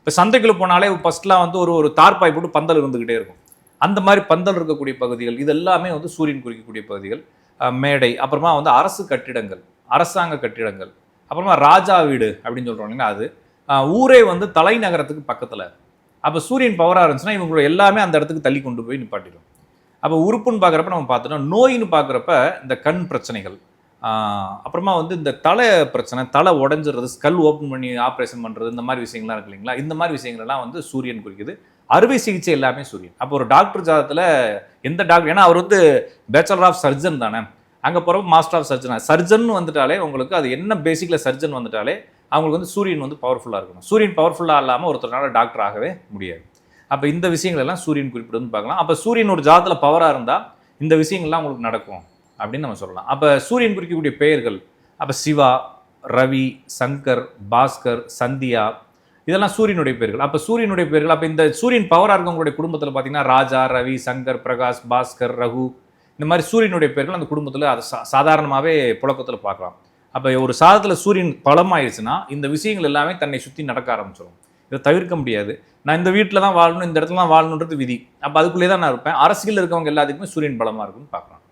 இப்போ சந்தைக்குள்ள போனாலே ஃபஸ்ட்லாம் வந்து ஒரு ஒரு தார்பாய் போட்டு பந்தல் இருந்துக்கிட்டே இருக்கும். அந்த மாதிரி பந்தல் இருக்கக்கூடிய பகுதிகள் இது எல்லாமே வந்து சூரியன் குறிக்கக்கூடிய பகுதிகள் மேடை அப்புறமா வந்து அரசு கட்டிடங்கள் அரசாங்க கட்டிடங்கள் அப்புறமா ராஜா வீடு அப்படின்னு சொல்கிறோம் இல்லைங்களா அது. ஊரே வந்து தலைநகரத்துக்கு பக்கத்தில். அப்போ சூரியன் பவராக இருந்துச்சுன்னா இவங்களோட எல்லாமே அந்த இடத்துக்கு தள்ளி கொண்டு போய் நிப்பாட்டிடும். அப்போ உறுப்புன்னு பார்க்குறப்ப நம்ம பார்த்தோம்னா நோயின்னு பார்க்குறப்ப இந்த கண் பிரச்சனைகள் அப்புறமா வந்து இந்த தலை பிரச்சனை தலை உடஞ்சிடுறது ஸ்கல் ஓப்பன் பண்ணி ஆப்ரேஷன் பண்ணுறது இந்த மாதிரி விஷயங்கள்லாம் இருக்கு இல்லைங்களா? இந்த மாதிரி விஷயங்கள்லாம் வந்து சூரியன் குறிக்குது. அறுவை சிகிச்சை எல்லாமே சூரியன். அப்போ ஒரு டாக்டர் ஜாதத்தில் எந்த டாக்டர் ஏன்னா அவர் வந்து பேச்சுலர் ஆஃப் சர்ஜன் தானே. அங்கே போகிறப்ப மாஸ்டர் ஆஃப் சர்ஜன் சர்ஜன் வந்துட்டாலே உங்களுக்கு அது என்ன பேசிக்கில் சர்ஜன் வந்துட்டாலே அவங்களுக்கு வந்து சூரியன் வந்து பவர்ஃபுல்லாக இருக்கணும். சூரியன் பவர்ஃபுல்லாக இல்லாமல் ஒருத்தரால் டாக்டர் ஆகவே முடியாது. அப்போ இந்த விஷயங்கள் எல்லாம் சூரியன் குறிப்பிடுன்னு பார்க்கலாம். அப்போ சூரியன் ஒரு ஜாதத்தில் பவராக இருந்தால் இந்த விஷயங்கள்லாம் உங்களுக்கு நடக்கும். அப்படின்னு நம்ம சொல்லலாம். அப்போ சூரியன் குறிக்கக்கூடிய பெயர்கள் அப்போ சிவா ரவி சங்கர் பாஸ்கர் சந்தியா இதெல்லாம் சூரியனுடைய பேர்கள் அப்போ சூரியனுடைய பேர்கள் அப்போ இந்த சூரியன் பவராக இருக்கவங்களுடைய குடும்பத்தில் பார்த்தீங்கன்னா ராஜா ரவி சங்கர் பிரகாஷ் பாஸ்கர் ரகு இந்த மாதிரி சூரியனுடைய பேர்கள் அந்த குடும்பத்தில் அது சா சாதாரணமாகவே புழக்கத்தில் பார்க்கலாம். அப்போ ஒரு சாதத்தில் சூரியன் பலமாயிருச்சுன்னா இந்த விஷயங்கள் எல்லாமே தன்னை சுற்றி நடக்க ஆரம்பிச்சிடும் இதை தவிர்க்க முடியாது. நான் இந்த வீட்டில் தான் வாழணும் இந்த இடத்துல தான் வாழணுன்றது விதி. அப்போ அதுக்குள்ளே தான் நான் இருப்பேன். அரசியல் இருக்கவங்க எல்லாத்துக்குமே சூரியன் பலமாக இருக்குன்னு பார்க்கலாம்.